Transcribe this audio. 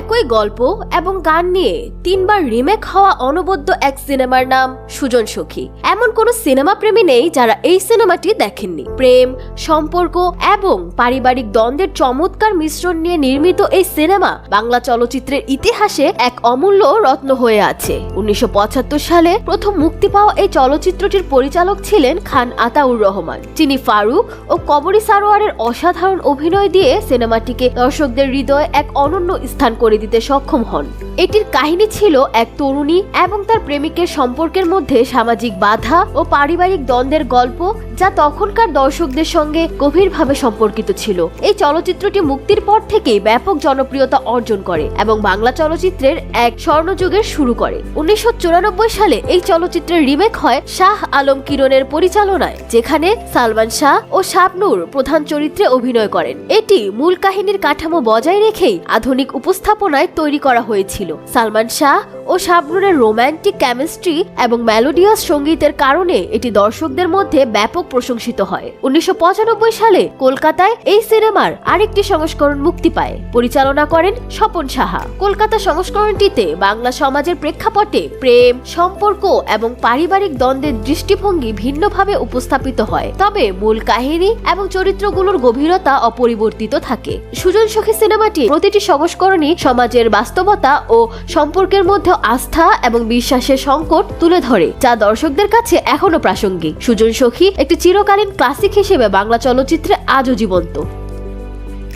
একই গল্প এবং গান নিয়ে তিনবার রিমেক হওয়া অনবদ্য এক সিনেমার নাম সুজন সখী। এমন কোন সিনেমা প্রেমী নেই যারা এই সিনেমাটি দেখেননি। প্রেম, সম্পর্ক এবং পারিবারিক দ্বন্দ্বের চমৎকার মিশ্রণ নিয়ে নির্মিত এই সিনেমা বাংলা চলচ্চিত্রের ইতিহাসে এক অমূল্য রত্ন হয়ে আছে। উনিশশো পঁচাত্তর সালে প্রথম মুক্তি পাওয়া এই চলচ্চিত্রটির পরিচালক ছিলেন খান আতাউর রহমান। যিনি ফারুক ও কবরী সারোয়ারের অসাধারণ অভিনয় দিয়ে সিনেমাটিকে দর্শকদের হৃদয়ে এক অনন্য স্থান করে দিতে সক্ষম হন। এটির কাহিনী ছিল এক তরুণী এবং তার প্রেমিকের সম্পর্কের মধ্যে সামাজিক বাধা ও পারিবারিক দ্বন্দ্বের গল্প যা তখনকার দর্শকদের সঙ্গে গভীরভাবে সম্পর্কিত ছিল। এই চলচ্চিত্রটি মুক্তির পর থেকেই ব্যাপক জনপ্রিয়তা অর্জন করে এবং বাংলা চলচ্চিত্রের এক স্বর্ণযুগের শুরু করে। উনিশশো চুরানব্বই সালে এই চলচ্চিত্রের রিমেক হয় শাহ আলম কিরণের পরিচালনায়, যেখানে সালমান শাহ ও শাবনূর প্রধান চরিত্রে অভিনয় করেন। এটি মূল কাহিনীর কাঠামো বজায় রেখেই আধুনিক উপস্থাপনায় তৈরি করা হয়েছিল। সালমান শাহ ও শাবনুরের রোম্যান্টিক কেমিস্ট্রি এবং মেলোডিয়াস সঙ্গীতের কারণে এটি দর্শকদের মধ্যে ব্যাপক প্রশংসিত হয়। উনিশশো পঁচানব্বই সালে কলকাতায় এই সিনেমার আরেকটি সংস্করণ মুক্তি পায়। পরিচালনা করেন স্বপন সাহা। কলকাতা সংস্করণটিতে বাংলা সমাজের প্রেক্ষাপটে প্রেম, সম্পর্ক এবং পারিবারিক দ্বন্দ্বের দৃষ্টিভঙ্গি ভিন্নভাবে উপস্থাপিত হয়। তবে মূল কাহিনী এবং চরিত্রগুলোর গভীরতা অপরিবর্তিত থাকে। সুজন সখী সিনেমাটি প্রতিটি সংস্করণই সমাজের বাস্তবতা ও সম্পর্কের মধ্যে আস্থা এবং বিশ্বাসের সংকট তুলে ধরে, যা দর্শকদের কাছে এখনও প্রাসঙ্গিক। সুজন সখী একটি চিরকালীন ক্লাসিক হিসেবে বাংলা চলচ্চিত্রে আজও জীবন্ত।